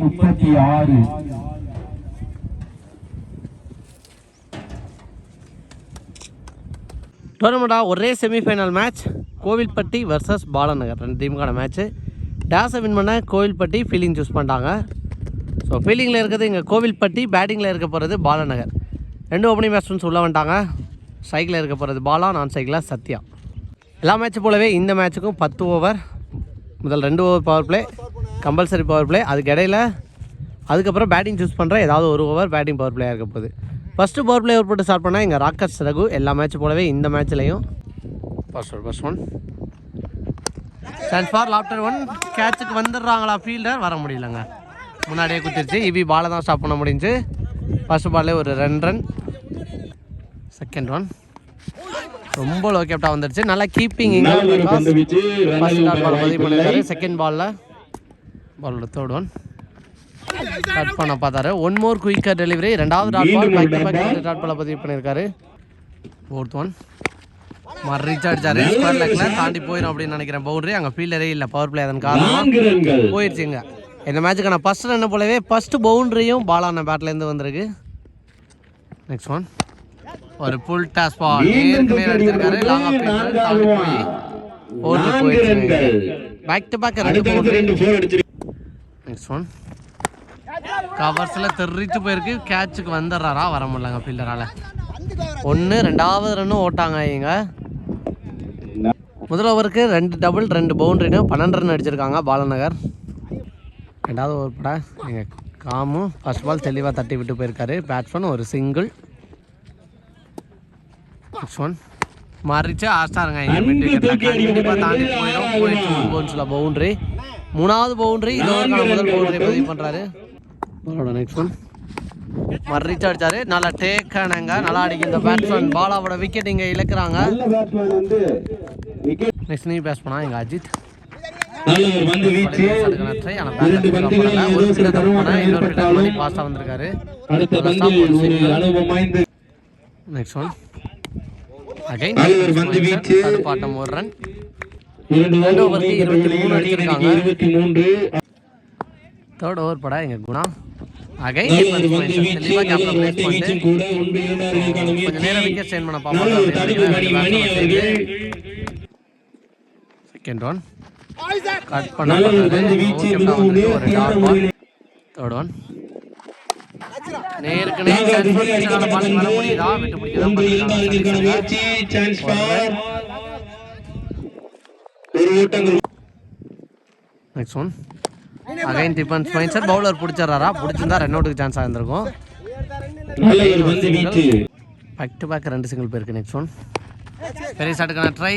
முப்பத்தி ஆறு. டோர்னமெண்டா ஒரே semifinal match Kovilpatti versus Balanagar. ரெண்டு டீமுக்கான மேட்ச்சு டேஸை வின் பண்ண கோவில்பட்டி ஃபீலிங் சூஸ் பண்ணிட்டாங்க. ஸோ ஃபீலிங்கில் இருக்கிறது இங்கே கோவில்பட்டி பேட்டிங்கில் இருக்க போகிறது பாலநகர். ரெண்டு ஓப்பனிங் பேட்ஸ்மேன்ஸ் உள்ளே வந்துட்டாங்க. ஸ்ட்ரைக்கில் இருக்க போகிறது பாலா நான் ஸ்ட்ரைக்கில் சத்யா. எல்லா மேட்ச் போலவே இந்த மேட்ச்சுக்கும் பத்து ஓவர் முதல் ரெண்டு over power play compulsory power play அதுக்கு இடையில அதுக்கப்புறம் பேட்டிங் சூஸ் பண்ணுற ஏதாவது ஒரு ஓவர் பேட்டிங் பவர் பிளேயாக இருக்க போகுது. ஃபஸ்ட்டு பவர் பிளே ஓவர் போட்டு ஸ்டார்ட் பண்ணால் இங்கே ராக்கர்ஸ் ரகு எல்லா மேட்ச் போலவே இந்த மேட்ச்லையும் first one first one chance for lofter one கேட்சுக்கு வந்துடுறாங்களா ஃபீல்டர் வர முடியலங்க. முன்னாடியே குத்திருச்சு. இபி பாலை தான் ஸ்டாப் பண்ண முடிஞ்சு. ஃபர்ஸ்ட் பால்லே ஒரு ரெண்டு ரன் செகண்ட் ஒன் ரொம்ப லோ கேப்டாக வந்துருச்சு. நல்லா கீப்பிங் ஃபர்ஸ்ட் பால் பதிவு பண்ணியிருக்காரு செகண்ட் பாலில் பாலோட தேர்ட் ஒன் கட் பண்ண பார்த்தாரு. ஒன் மோர் குயிக்கர் டெலிவரி ரெண்டாவது dot ball back back dot பாலை பதிவு பண்ணியிருக்காரு. ஃபோர்த் ஒன் மறு ரீச் அடிச்சாரு ஸ்கொயர் லெக்ல தாண்டி போயிடும் அப்படின்னு நினைக்கிறேன். பவுண்டரி அங்கே ஃபீல்டரே இல்லை. பவர் பிளே அதன் காரணம். போயிடுச்சுங்க இந்த மேட்சுக்கான ஃபர்ஸ்ட் ரன் போலவே ஃபர்ஸ்ட் பவுண்டரியும் பாலான பேட்லேருந்து வந்திருக்கு. நெக்ஸ்ட் ஒன் ஒரு புல் டாஸ் பால் ஏற்கனவே அடிச்சிருக்காரு லாங் ஆஃப் தாண்டி போய். ஓட்டு போயிடுச்சு. பேக் டு பேக் ரெண்டு பவுண்டரி நெக்ஸ்ட் ஒன் கவர்ஸில் தெரிச்சு போயிருக்கு. கேட்சுக்கு வந்துடுறாரா? வர முடியலங்க ஃபீல்டரால் ஒன்று ரெண்டாவது ரன்னும் ஓட்டாங்க இவங்க. முதல் ஓவருக்கு ரெண்டு டபுள் ரெண்டு பவுண்டரின்னு பன்னெண்டு ரன் அடிச்சிருக்காங்க பாலநகர். ரெண்டாவது ஓவர் பட எங்கள் காமும் ஃபர்ஸ்ட் பால் தெளிவாக தட்டி விட்டு போயிருக்காரு. பேட்ஸ்மேன் ஒரு சிங்கிள் நெக்ஸ்ட் ஒன் மாறிச்சு ஆஸ்டாருங்க எங்கள் கண்டிப்பாக தாண்டி போயிடும். போயிடுச்சு பவுண்டரி மூணாவது பவுண்டரி இது ஓவருக்கான முதல் பவுண்டரி பதிவு பண்ணுறாரு பாலோட நெக்ஸ்ட் ஒன் மறிச்சு அடிச்சாரு நல்லா டேக்கானங்க நல்லா அடிக்கும் இந்த பேட்ஸ்மேன் பாலாவோட விக்கெட் இங்கே இழக்கிறாங்க. நெக்ஸ்ட் நீ பேஸ் பண்ணா எங்கள் அஜித். இன்னொரு நெக்ஸ்ட் ஒன் அகைன் நல்ல ஒரு ரன் இரண்டு ரெண்டு ஓவர் இருபத்தி மூணு அடிச்சிருக்காங்க. இருபத்தி மூன்று. தேர்ட் ஓவர் பட எங்கள் குணா இரண்டாவதுக்கான கொஞ்சம் நேரம் விக்கெட் ஸ்டேன் பண்ண அவர்கள். செகண்ட் ஒன் கட் பண்ண தேர்ட் ஒன் நேருக்கு நேர் chance கொடுத்து பால் வர முடியுதா? விட்டு பிடிக்க ஒன்று இரண்டாவதுக்கான முயற்சி சான்ஸ் ஃபார் ஒரு ஓட்டங்கள் next one again defence mind sir bowler பிடிச்சிடறாரா? பிடிச்சிருந்தா ரன் அவுட்டுக்கு சான்ஸ் ஆயிருந்திருக்கும் நல்ல ஒரு பந்து வீச்சு பேக் டு பேக் ரெண்டு சிங்கிள் பேருக்கு நெக்ஸ்ட் ஒன் பெரிய ஷாட்டுக்கான ட்ரை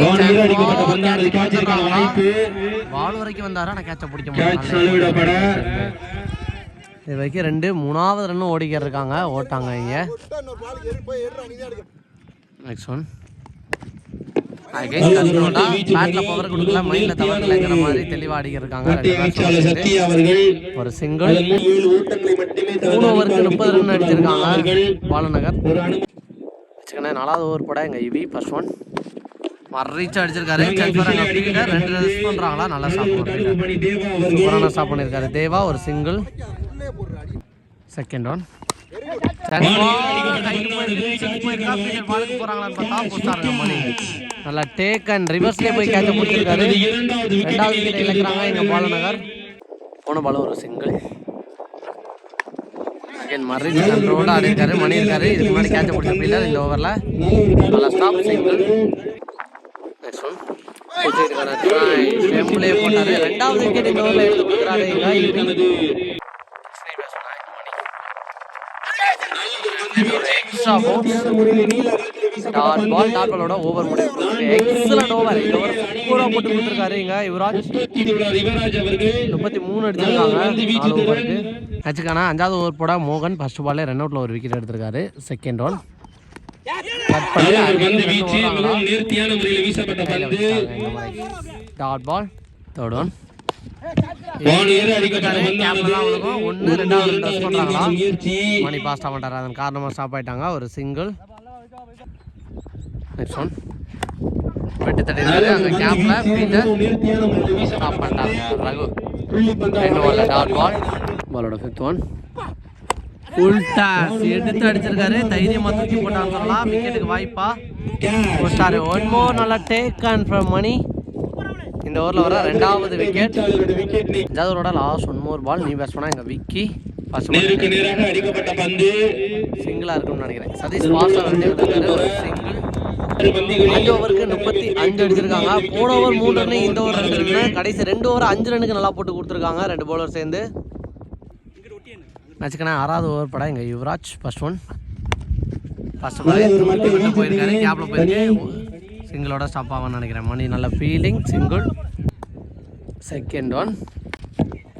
பால் வரைக்கும் வந்தாரா? நான் கேட்ச பிடிக்க கேட்ச் முடியும் இது வரைக்கும் ரெண்டு மூணாவது ரன்னும் ஓடிக்கிட்டு இருக்காங்க. ஓட்டாங்க இங்க. நெக்ஸ்ட் ஒன் அகைன் கண்ட்ரோலா பேட்ல பவர் கொடுக்கல மைண்ட்ல தவறலைங்கிற மாதிரி தெளிவா அடிக்க இருக்காங்க மத்திய வீச்சாளர் சத்யா அவர்கள் ஒரு சிங்கிள் மூணு ஓவருக்கு முப்பது ரன் அடிச்சிருக்காங்க. பாலநகர். வச்சுக்கண்ணே நாலாவது ஓவர் பட எங்க இவி ஃபர்ஸ்ட் ஒன் மறைச்சு அடிச்சிருக்காரு. ரெண்டு ரன்ஸ் பண்றாங்களா? நல்லா ஸ்டாப் தடுப்பு பண்ணிருக்காரு பணி தேவா ஒரு சிங்கிள் செகண்ட் ஒன் நல்லா டேக் அண்ட் ரிவர்ஸ்லேயே போய் கேட்ச பிடிச்சிருக்காரு இரண்டாவது ரெண்டாவது விக்கெட் இழக்கிறாங்க எங்க பாலநகர். போன பால் ஒரு சிங்கிள் அகைன் மறுபடி கண்ட்ரோட ஆடி இருக்காரு மணி இருக்காரு இதுக்கு முன்னாடி கேட்ச பிடிச்ச ஃபீல்டர் இந்த ஓவரில் நல்லா ஸ்டாப் சிங்கிள் நெக்ஸ்ட் ஒன் ஸ்டெம்ப்லேயே போட்டாரு. ரெண்டாவது விக்கெட் இந்த ஓவரில் எடுத்து கொடுக்குறாரு டாட் பால் டாட் பாலோட ஓவர் முடிவு எக்ஸலண்ட் ஓவர் இந்த ஓவர் சூப்பராக போட்டு கொடுத்துருக்காரு இங்க யுவராஜ் முப்பத்தி மூணு எடுத்திருக்காங்க நாலு ஓவருக்கு அஞ்சாவது ஓவர் போட மோகன் ஃபர்ஸ்ட் பால்ல ரன் அவுட்ல ஒரு விக்கெட் எடுத்திருக்காரு செகண்ட் ரோல் நேர்த்தியான முறையில் வீசப்பட்ட பந்து டாட் பால் தேர்ட் ஒன் வான் ஏற அடிக்கப்பட்ட பந்து கேப்ல தான் விழுகும் ஒன்று ரெண்டாவது மணி பாஸ்ட் ஆகிட்டார் அதன் காரணமாக ஸ்டாப் ஆயிட்டாங்க. ஒரு சிங்கிள் நெக்ஸ்ட் ஒன் வெட்டு தட்டிருக்காரு அந்த கேப்ல ஸ்டாப் பண்ணிட்டாங்க. ரகு. ரெண்டு டாட் பால் பாலோட ஃபிஃப்த் ஒன் ஃபுல் டாஸ் எடுத்து அடிச்சிருக்காரு. தைரியமா தூக்கி போட்டான்னு சொல்லலாம் விக்கெட்டுக்கு வாய்ப்பா. போட்டாரு ஒன் மோர் நல்லா டேக் அண்ட் ஃப்ரம் மணி இந்த ஓவரில் வர ரெண்டாவது விக்கெட் ஓவரோட லாஸ்ட் ஒன் மோர் பால் நீ பேஸ் பண்ணா எங்கள் விக்கி? நேருக்கு நேராக அடிக்கப்பட்ட பந்து. சிங்கிளாக இருக்கும்னு நினைக்கிறேன். சதீஷ் ஃபாஸ்ட்டாக வந்து ஒரு சிங்கிள் அஞ்சு ஓவருக்கு முப்பத்தி அஞ்சு அடிச்சிருக்காங்க. போன ஓவர் மூணு ரன் இந்த ஓவர் ரெண்டு ரன் கடைசி ரெண்டு ஓவர் அஞ்சு ரன்னுக்கு நல்லா போட்டு கொடுத்துருக்காங்க. ரெண்டு பவுலர் சேர்ந்து. வச்சுக்கணா ஆறாவது ஓவர் படம் எங்கள் Yuvraj. First one first ball போயிருக்காரு கேப்பில் போயிருக்கு. சிங்கிளோட ஸ்டாப் ஆகும்னு நினைக்கிறேன். மணி நல்ல ஃபீலிங் சிங்கிள் செகண்ட் ஒன்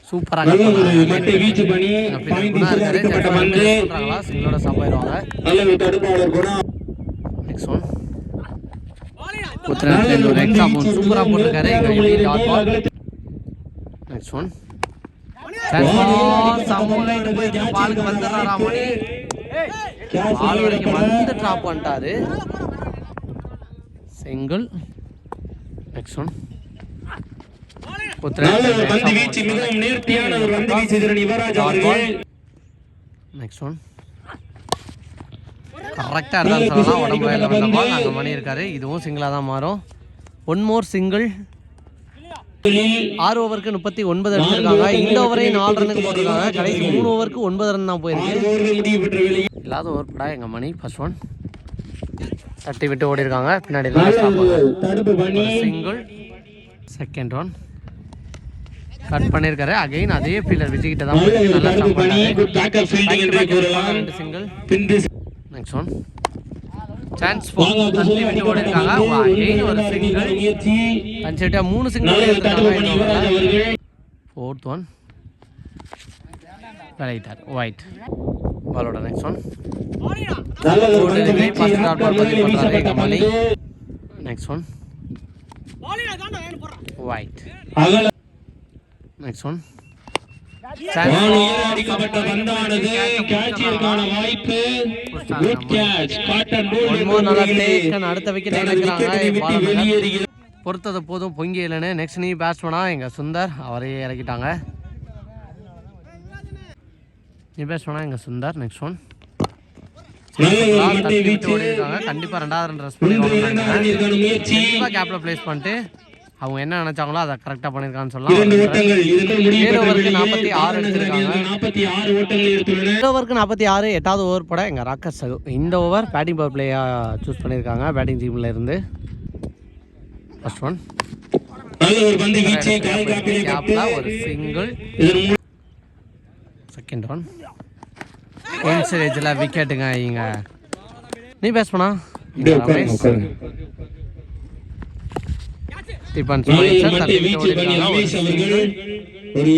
சூப்பராக சிங்கிளோட ஸ்டாப் ஆயிடுவாங்க. நெக்ஸ்ட் ஒன் உத்தரகாண்ட் ஒரு எக்ஸாம் ஒன் சூப்பராக போட்டிருக்காரு. எங்கள் டாட் பால் நெக்ஸ்ட் ஒன் பாலுக்கு வந்துடுறாரா மணி. பால் வரைக்கும் வந்து ட்ராப் பண்ணிட்டாரு சிங்கிள் நெக்ஸ்ட் ஒன் பந்து வீச்சு மிகவும் நேர்த்தியான ஒரு பந்து வீசுகிறார் யுவராஜ் அவர்கள். நெக்ஸ்ட் ஒன் கரெக்டாக இருந்தாலும் சொல்லலாம். உடம்பு வேலை வந்த பால் அங்கே மணி இருக்காரு இதுவும் சிங்கிளாக தான் மாறும். ஒன் மோர் சிங்கிள் ஆறு ஓவருக்கு முப்பத்தி ஒன்பது அடிச்சிருக்காங்க இந்த ஓவரே நாலு ரன்னுக்கு போட்டிருக்காங்க. கடைசி மூணு ஓவருக்கு ஒன்பது ரன் தான் போயிருக்கு. இல்லாத ஓவர் படா எங்கள் மணி. ஃபர்ஸ்ட் ஒன் தட்டி விட்டு ஓடி இருக்காங்க பின்னாடி சிங்கிள் செகண்ட் ஒன் கட் பண்ணியிருக்காரு அகைன் அதே ஃபீல்டர் விஜய்கிட்ட தான் நல்ல சிங்கிள் பிந்து நெக்ஸ்ட் ஒன் சான்ஸ் தள்ளி விட்டு ஓடி இருக்காங்க அகைன் ஒரு சிங்கிள் கன்சிட்டா மூணு சிங்கிள் ஃபோர்த் ஒன் விளையிட்டார். ஒயிட் பாலோட next one next one wide next one அடிக்கப்பட்ட பந்தானது. கேட்சிற்கான வாய்ப்பு. குட் கேட்ச் காட்டன் அடுத்த விக்கெட் இழக்கிறாங்க பொறுத்தது போதும் பொங்கி இல்லைன்னு நெக்ஸ்ட் நீ பேட்ஸ்மனா எங்கள் சுந்தர் அவரையே இறக்கிட்டாங்க. நீ பேட்ஸ்மனா எங்கள் சுந்தர் நெக்ஸ்ட் ஒன் கண்டிப்பாக ரெண்டாவது ரஸ் கண்டிப்பாக கேப்பில் ப்ளேஸ் பண்ணிட்டு அவங்க என்ன நினைச்சாங்களோ அதை கரெக்டாக பண்ணியிருக்கான்னு சொல்லலாம். ஓட்டங்கள். இதற்கு முடிவு ஏழு பெற்ற ஓவருக்கு வேளையில் 46 எடுத்திருக்காங்க. நாற்பத்தி ஆறு இந்த ஓவருக்கு நாற்பத்தி ஆறு எட்டாவது ஓவர் போட எங்கள் ராக்கர் சகு இந்த ஓவர் பேட்டிங் பவர் பிளேயாக சூஸ் பண்ணியிருக்காங்க பேட்டிங் டீமில் இருந்து. ஃபர்ஸ்ட் ஒன் ஒரு சிங்கிள் செகண்ட் ஒன். இன்சரேஜில் விக்கெட்டுங்க இங்க நீ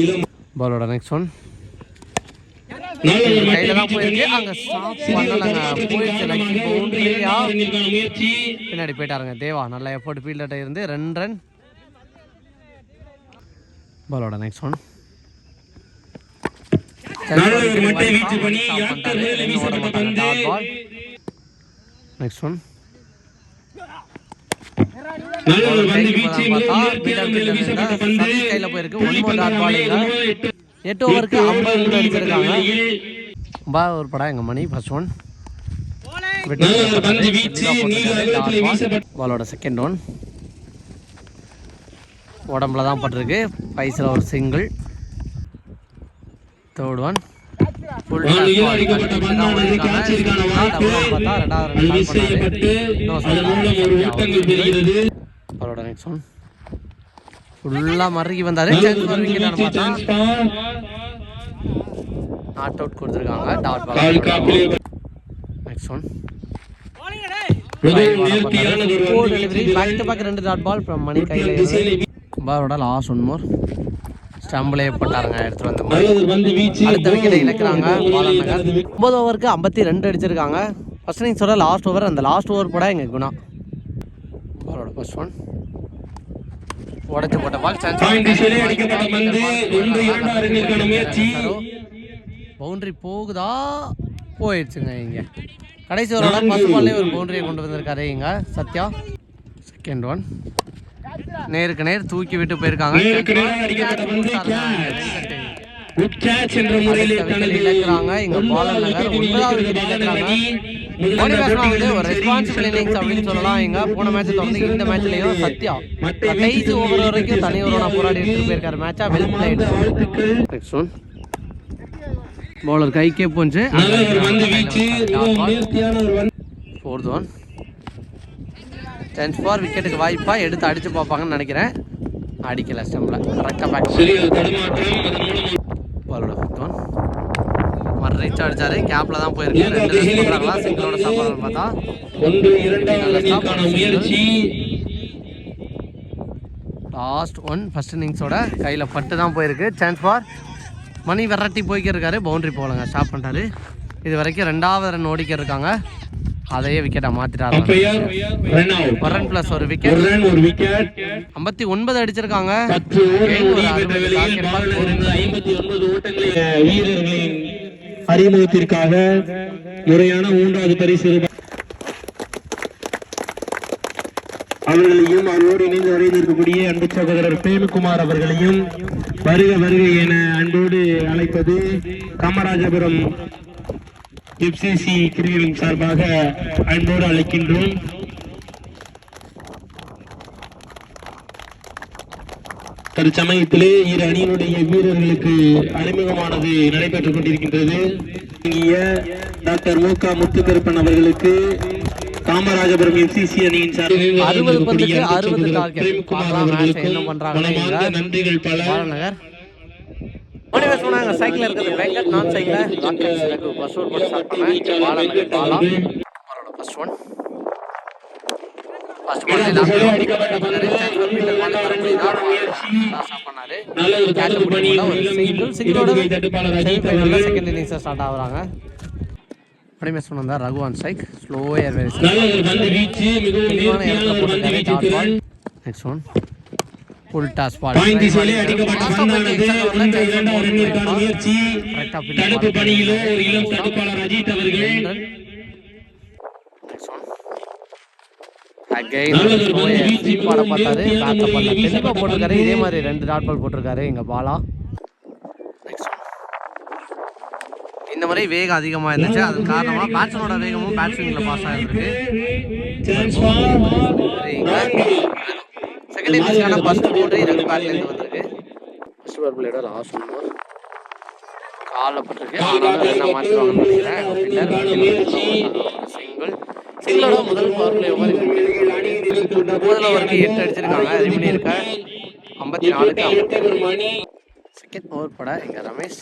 இளம் பாலோட நெக்ஸ்ட் ஒன் கையில தான் போயிருக்கு. அங்க ஸ்டாப் பண்ணலங்க போயிடுச்சு லக்கி பவுண்டரியா பின்னாடி போயிட்டாருங்க. தேவா நல்ல எஃபோர்ட் ஃபீல்டர்ட்ட இருந்து. ரெண்டு ரன் பாலோட நெக்ஸ்ட் ஒன் இல்ல. முதல் எட்டு ஓவருக்கு ஐம்பது ரன் அடிச்சிருக்காங்க பா ஒரு படம் எங்க மணி ஃபர்ஸ்ட் ஒன் பாலோட செகண்ட் ஒன் உடம்புல தான் பட்டிருக்கு. பைஸில் ஒரு சிங்கிள் தேர்ட் ஒன் ஃபுல் வானில் அடிக்கப்பட்ட பந்தானது கேட்சிற்கான வாய்ப்பு அது மிஸ் செய்யப்பட்டு அதன் மூலம் ஒரு ஓட்டங்கள் பெறுகிறது அவரோட நெக்ஸ்ட் ஒன் ஃபுல்லாக மறுக்கி வந்தாரு. நாட் அவுட் கொடுத்துருக்காங்க. Dot ball next one delivery back to back ரெண்டு டாட் பால் மணி கையில் பாலோட லாஸ்ட் ஒன் மோர் ஸ்டம்பிளே போட்டாருங்க எடுத்துட்டு வந்து ஒரு அடுத்த விக்கெட்டை இழக்கிறாங்க ஒன்பது ஓவருக்கு ஐம்பத்தி ரெண்டு அடிச்சிருக்காங்க. ஃபர்ஸ்ட் இன்னிங்ஸோட லாஸ்ட் ஓவர் அந்த லாஸ்ட் ஓவர் போட எங்க குணா பாலோட ஃபர்ஸ்ட் ஒன் உடைச்சு போட்ட பால் பவுண்டரி போகுதா? போயிடுச்சுங்க இங்க. கடைசி ஓவரோட ஃபர்ஸ்ட் பால்லே ஒரு பவுண்டரியை கொண்டு வந்திருக்காரு இங்க. சத்யா செகண்ட் ஒன் நேருக்கு நேர் தூக்கி விட்டு போயிருக்காங்க. இழக்கிறாங்க. இங்க பாலர் நகர் ஒன்பதாவது wicket இழக்கிறாங்க. வந்து ஒரு ரெஸ்பான்சிபிள் இன்னிங்ஸ் அப்படின்னு சொல்லலாம். இங்க போன மேட்ச் தொடர்ந்து இந்த மேட்ச்லயும் சத்யா. கடைசி ஓவர் வரைக்கும் தனி ஓவரோட போராடி எடுத்துட்டு போயிருக்காரு மேட்சா well played next one bowler கைக்கே போஞ்சு நல்ல ஒரு பந்து வீச்சு மிகவும் நேர்த்தியான ஒரு பந்து ஃபோர்த் ஒன் சான்ஸ் ஃபார் விக்கெட்டுக்கு வாய்ப்பா எடுத்து அடிச்சு பார்ப்பாங்கன்னு நினைக்கிறேன். அடிக்கல ஸ்டம்பில் கரெக்டாக பேக் பாலோட ஒன் மறு ரீச் அடிச்சாரு. கேப்ல தான் போயிருக்கு. ரெண்டு ரன் போடுறாங்களா சிங்கிளோட சாப்பாடு பார்த்தா. ஒன்று இரண்டாவது அணிக்கான முயற்சி. லாஸ்ட் ஒன் ஃபர்ஸ்ட் இன்னிங்ஸோட கையில் பட்டு தான் போயிருக்கு. சான்ஸ் ஃபார் மணி விரட்டி போய்க்க இருக்காரு. பவுண்டரி போகலங்க. ஸ்டாப் பண்ணிட்டாரு. இது வரைக்கும் ரெண்டாவது ரன் ஓடிக்க இருக்காங்க. அதையே விக்கெட்டை அவுட் ஒரு ரன் ப்ளஸ் ஒரு விக்கெட் ஒரு விக்கெட் ஐம்பத்தி ஒன்பது அடிச்சிருக்காங்க. ஐம்பத்தி ஒன்பது ஓட்டங்களை வீரர்களின் அறிமுகத்திற்காக முறையான மூன்றாவது பரிசு. அவர்களையும் அவரோடு இணைந்து வரைந்திருக்கக்கூடிய அன்பு சகோதரர் பிரேமகுமார் அவர்களையும் வருக வருக என அன்போடு அழைப்பது காமராஜபுரம் எஃப்சிசி கிரிக்கெட் சார்பாக அன்போடு அழைக்கின்றோம். தற்சமயத்திலே இரு அணியினுடைய வீரர்களுக்கு அறிமுகமானது நடைபெற்றுக் கொண்டிருக்கின்றது. டாக்டர் மு க முத்துக்கருப்பன் அவர்களுக்கு காமராஜபுரம் எஃப்சிசி அணியின் சார்பில் அறுபது அவர்களுக்கும் நன்றிகள் பல மணி சொன்னாங்க சைக்கிள் இருக்குது வெங்கட் நான் சைக்கிள் ராக்கெட் எனக்கு பஸ் ஓர் போட்டு ஸ்டார்ட் பண்ணேன் பாலநகர் பாலா பாலோட ஃபர்ஸ்ட் ஒன் ஃபர்ஸ்ட் பால் பண்ணாரு. சிங்கிள் சிங்கிளோட அவர்கள் செகண்ட் இன்னிங்ஸ் ஸ்டார்ட் ஆகுறாங்க. பேச சொன்னா ரகுவான் சைக். ஸ்லோ ஏர் vary next one full toss ball திசையிலே அடிக்கப்பட்ட பந்தானது ஒன்று இரண்டாவது ரன்னிற்கான முயற்சி. தடுப்பு பணியிலோ ஒரு இளம் தடுப்பாளர் அஜித் அவர்கள். போட்டிருக்காரு. இதே மாதிரி ரெண்டு டாட் பால் போட்டிருக்காரு எங்க பாலா. இந்த முறை வேகம் அதிகமாக இருந்துச்சு. அது காரணமாக பேட்ஸ்மேனோட வேகமும் பேட்ஸ்மேனில் பாஸ் ஆகிருக்கு செகண்ட் ஃபர்ஸ்ட் பவுண்டரி ரெண்டு பேட்லேருந்து வந்திருக்கு. First ball player last one காலில் பட்டிருக்கு. ஆனாலும் ரெண்டா மாற்றிடுவாங்கன்னு நினைக்கிறேன் சிங்கிள் சிங்கிளோட முதல் பவர் பிளே ஓவர் முதல் ஓவருக்கு எட்டு அடிச்சிருக்காங்க. ரிமினி இருக்க? ஐம்பத்தி நாலுக்கு ஐம்பத்தி மணி. செகண்ட் ஓவர் பட இங்க ரமேஷ்.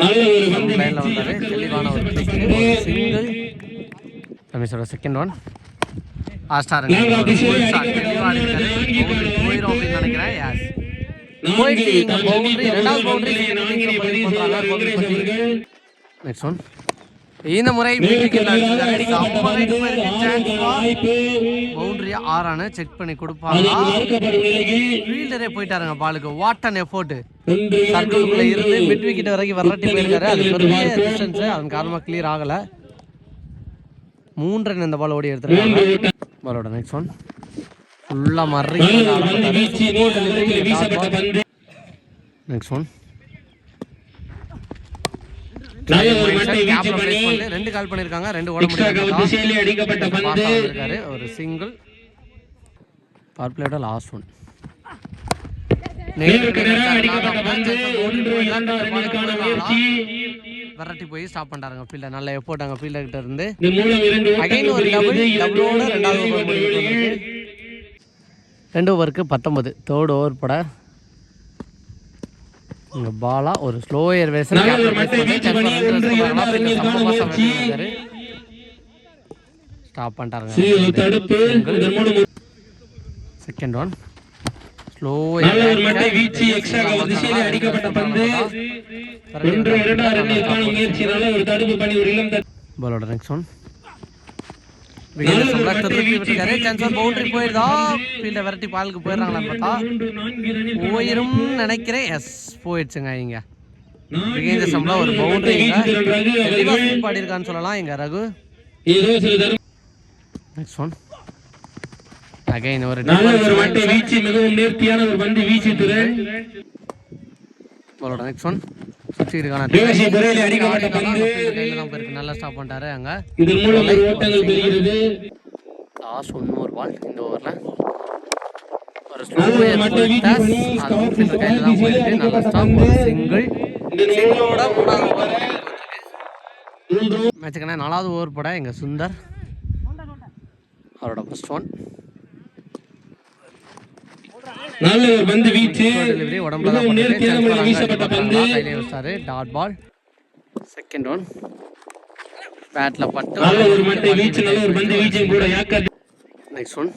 லைன்ல வந்தாரு. தெளிவான ஒரு சிங்கிள் ரமேஷோட செகண்ட் ஒன் ஆஸ்டார் தெளிவாக அடிக்கிறாரு Boundary போயிரும் அப்படின்னு நினைக்கிறேன். யாஸ் போயிடுச்சு இங்க பவுண்டரி ரெண்டாவது பவுண்டரி நெக்ஸ்ட் ஒன் இந்த முறை பவுண்டரியா ஆறானு செக் பண்ணி கொடுப்பாங்க. ஃபீல்டரே போயிட்டாருங்க பாலுக்கு. வாட் அன் எஃபோர்ட் சர்க்கிள்குள்ள இருந்து மிட் விக்கெட் வரைக்கும் வரட்டி போயிருக்காரு. அது பெரிய டிஸ்டன்ஸ் அதன் காரணமா கிளியர் ஆகல. மூன்று ரன் இந்த பால் ஓடி எடுத்துருக்காங்க பாலோட நெக்ஸ்ட் ஒன் ஃபுல்லா மறி நெக்ஸ்ட் ஒன் ரெண்டு கால் பண்ணிருக்காங்க ரெண்டு ஓட ஒரு சிங்கிள் பவர் பிளேயோட லாஸ்ட் ஒன் நேருக்கு நேராக அடிக்கப்பட்ட பந்து. ஒன்று இரண்டாவது ரன்னுக்கான முயற்சி. விரட்டி போய் ஸ்டாப் பண்ணிட்டாருங்க ஃபீல்டர் நல்ல எஃபோர்ட் அங்கே ஃபீல்டர் கிட்ட இருந்து. அகைன் ஒரு டபுள் டபுளோட ரெண்டாவது ஓவர் ரெண்டு ஓவருக்கு பத்தொன்பது. தேர்ட் ஓவர் பட இங்க பாலா ஒரு ஸ்லோ ஏர் வேசன் ஸ்டாப் பண்ணிட்டாருங்க. செகண்ட் ஒன் நல்ல ஒரு மட்டை வீச்சு எக்ஸ்ட்ரா கவர் திசையிலே அடிக்கப்பட்ட பந்து. ஒன்று இரண்டாவது ரன்னிற்கான முயற்சி நல்ல ஒரு தடுப்பு பண்ணி ஒரு இளம் தடுப்பு பாலோட நெக்ஸ்ட் ஒன் பவுண்டரி போயிருதா? ஃபீல்டை விரட்டி பாலுக்கு போயிடுறாங்களான்னு பார்த்தா. போயிரும் நினைக்கிறேன். எஸ் போயிடுச்சுங்க இங்க. விகேந்திர சம்பளம் ஒரு பவுண்டரி ஆடிருக்கான்னு சொல்லலாம் இங்க ரகு. நெக்ஸ்ட் ஒன் அகைன் ஒரு ஒரு மட்டை வீச்சு மிகவும் நேர்த்தியான ஒரு பந்து வீச்சு பாலோட நெக்ஸ்ட் ஒன் சுற்றிருக்கான தேவசி முறையில் அடிக்கப்பட்ட பந்து. போயிருக்கு. நல்லா ஸ்டாப் பண்ணிட்டாரு. அங்கே. இதன் மூலம் ஒரு ஓட்டங்கள் பெறுகிறது. லாஸ்ட் ஒன் ஒரு பால் இந்த ஓவரில். ஒரு outfielder கையில் தான் போயிருக்கு. நல்ல ஸ்டாப் ஒரு சிங்கிள் இந்த சிங்கிளோட மூணாவது ஓவர் மேட்சுக்கான நாலாவது ஓவர் போட. எங்கள் சுந்தர். அவரோட ஃபர்ஸ்ட் ஒன் நல்ல ஒரு பந்து வீச்சு. மிகவும் Chance முறையில். வீசப்பட்ட பந்து. டாட் பால் செகண்ட் ஒன் பேட்டில் பட்டு நல்ல ஒரு மட்டை வீச்சு நல்ல ஒரு பந்து வீச்சும் கூட யாக்கர் நெக்ஸ்ட் ஒன்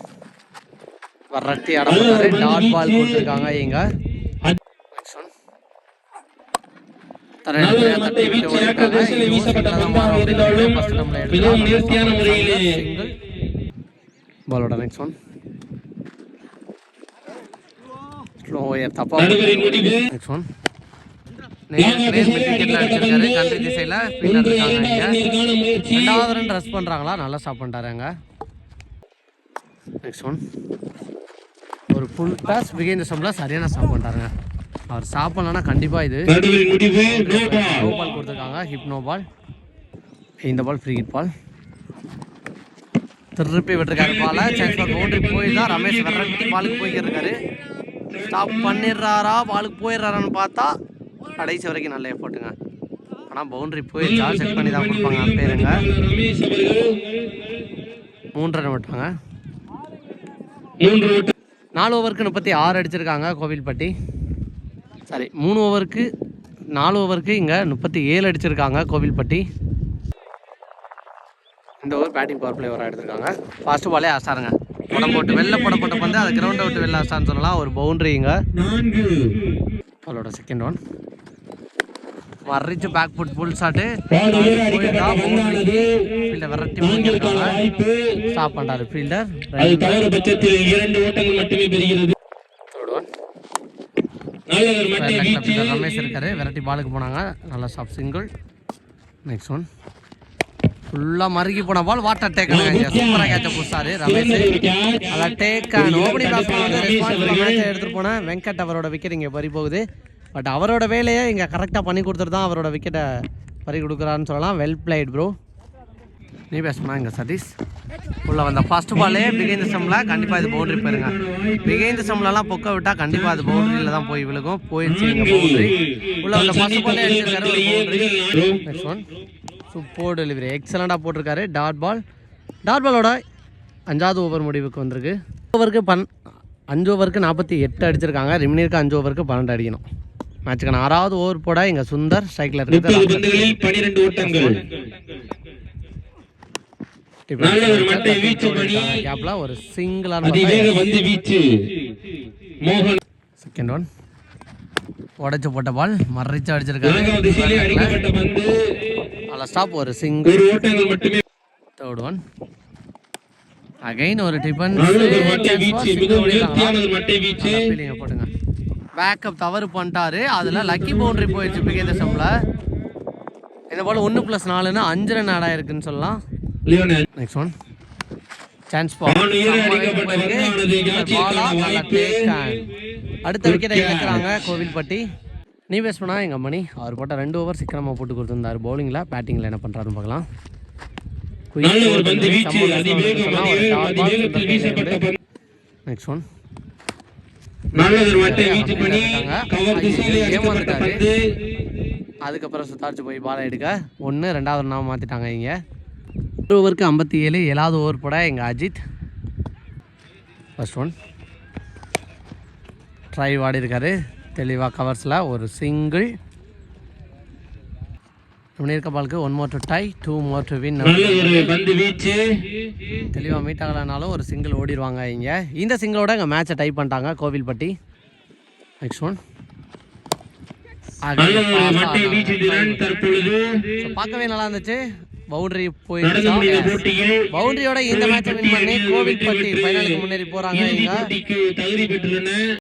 வரட்டி ஆடப்பட்டாரு டாட் பால் கொடுத்துருக்காங்க இங்க நெக்ஸ்ட் ஒன் ஒரு மட்டை வீச்சு யாக்கர் திசையில் வீசப்பட்ட பந்தாக இருந்தாலும் மிகவும் நேர்த்தியான முறையிலே பாலோட நெக்ஸ்ட் ஒன் ஸ்லோயர் தப்பா நடுவரின் முடிவு நெக்ஸ்ட் ஒன் கண்ட்ரி திசையில முயற்சி? ரெண்டாவது ரன் ரஸ் பண்றாங்களா? நல்லா ஸ்டாப் பண்ணிட்டாருங்க நெக்ஸ்ட் ஒன் ஒரு ஃபுல் டாஸ் பிகைன் சம்ல சரியான ஸ்டாப் பண்ணிட்டாருங்க. அவர் ஸ்டாப் பண்ணலன்னா கண்டிப்பா இது நோ பால் கொடுத்துருக்காங்க. ஹிப் நோ பால் இந்த பால் ஃப்ரீ ஹிட் பால் திருப்பி விட்டுருக்காரு பால. சான்ஸ் பவுண்டரி போய் தான் ரமேஷ் விரட்டி பாலுக்கு போய்க்கிட்டு இருக்காரு. ஸ்டாப் பண்ணிடுறாரா? பாலுக்கு போயிடுறாரான்னு பார்த்தா கடைசி வரைக்கும் நல்ல எஃபோர்ட்டுங்க ஆனால் பவுண்டரி போயிடுச்சா செக் பண்ணி தான் கொடுப்பாங்க. அம்பேருங்க ரமேஷ் அவர்கள். மூன்று ரன் விட்டாங்க நாலு ஓவருக்கு முப்பத்தி ஆறு அடிச்சிருக்காங்க கோவில்பட்டி. சாரி மூணு ஓவருக்கு நாலு ஓவருக்கு இங்கே முப்பத்தி ஏழு அடிச்சிருக்காங்க கோவில்பட்டி. இந்த ஓவர் பேட்டிங் பவர் பிளே ஓவராக எடுத்திருக்காங்க. ஃபர்ஸ்ட் பாலே ஆசாருங்க. படம் போட்டு வெளில படம் போட்டு வந்து அதை கிரவுண்டை விட்டு வெளில ஆசான்னு சொல்லலாம். ஒரு பவுண்டரிங்க அவளோட செகண்ட் ஒன் மறிச்சு back foot shot ball fielder விரட்டி ஸ்டாப் பண்ணுறாரு ஃபீல்டர் பட்சத்தில் இரண்டு ஓட்டங்கள் மட்டுமே பெறுகிறது. ரமேஷ் இருக்காரு. விரட்டி பாலுக்கு போனாங்க. நல்ல ஸ்டாப் சிங்கிள் நெக்ஸ்ட் ஒன் ஃபுல்லாக மறுகி போன பால் வாட்டர் டேக் சூப்பராக கேட்ச புடிச்சாரு ரமேஷ். அதான் டேக் ஓபனி பேட்ஸ்மேன் வந்து மேட்ச் எடுத்துட்டு போன வெங்கட் அவரோட விக்கெட் இங்கே பறி போகுது. பட் அவரோட வேலையை இங்கே கரெக்டாக பண்ணி கொடுத்துட்டு தான் அவரோட விக்கெட்டை பறி கொடுக்குறான்னு சொல்லலாம். வெல் பிளேட் ப்ரோ நீ பேசணும் இங்கே சதீஷ். உள்ள வந்த ஃபர்ஸ்ட் பாலே பிகைந்த சம்மில் கண்டிப்பாக இது பவுண்டரி போயிருங்க. பிகைந்த சம்லலாம் பொக்க விட்டால் கண்டிப்பாக அது பவுண்டரியில் தான் போய் விழுகும். போயிடுச்சு இங்கே பவுண்டரி உள்ள வந்த ஃபர்ஸ்ட் பாலே நெக்ஸ்ட் ஒன் சூப்பர் டெலிவரி. எக்ஸலண்டாக போட்டிருக்காரு. டாட் பால் டாட் பாலோட அஞ்சாவது ஓவர் முடிவுக்கு வந்திருக்கு. ஓவருக்கு பன் அஞ்சு ஓவருக்கு நாற்பத்தி எட்டு அடிச்சிருக்காங்க. ரிமினிற்கு அஞ்சு ஓவருக்கு பன்னெண்டு அடிக்கணும். மேட்சுக்கான ஆறாவது ஓவர் போட இங்கே சுந்தர் ஓட்டங்கள். நல்ல ஒரு மோகன். செகண்ட் ஒன் உடைச்சு போட்ட பால் மறைச்சு அடிச்சிருக்காரு. அதில் ஸ்டாப் ஒரு சிங்கிள் தேர்ட் ஒன் அகைன் ஒரு டிபன் போட்டுங்க. பேக்கப் தவறு பண்ணிட்டாரு. அதில் லக்கி பவுண்டரி போயிடுச்சு பிகேந்த சம்ல. இந்த பால் ஒன்று ப்ளஸ் நாலுன்னு அஞ்சு ரன் ஆட் ஆயிருக்குன்னு சொல்லலாம். நெக்ஸ்ட் ஒன் சான்ஸ் அடுத்த விக்கெட்டை இழக்கிறாங்க கோவில்பட்டி. நீ பேஸ் பண்ணா எங்கள் மணி அவர் போட்ட ரெண்டு ஓவர் சிக்கனமாக போட்டு கொடுத்துருந்தாரு. பவுலிங்கில் பேட்டிங்கில் என்ன பண்ணுறாருன்னு பார்க்கலாம். நெக்ஸ்ட் ஒன் அதுக்கப்புறம் சுத்தாரிச்சு போய் பாலை எடுக்க. ஒன்று ரெண்டாவது நாம மாற்றிட்டாங்க இங்கே. ஒரு ஓவருக்கு ஐம்பத்தி ஏழு ஏழாவது ஓவர் போட எங்கள் அஜித். ஃபர்ஸ்ட் ஒன் ட்ரை ஆடி இருக்காரு தெளிவாக கவர்ஸில் ஒரு சிங்கிள். இருக்க பாலுக்கு one more to tie two more to win பந்து வீச்சு. தெளிவாக மீட் ஆகலைனாலும் ஒரு சிங்கிள் ஓடிடுவாங்க இங்கே. இந்த சிங்கிளோட இங்கே மேட்சை டைப் பண்ணிட்டாங்க கோவில்பட்டி. நெக்ஸ்ட் ஒன் பார்க்கவே நல்லா இருந்துச்சு. பவுண்டரி போட்டியில் பவுண்டரியோட இந்த மேட்சை வின் பண்ணி கோவில்பட்டி ஃபைனலுக்கு முன்னேறி போகிறாங்க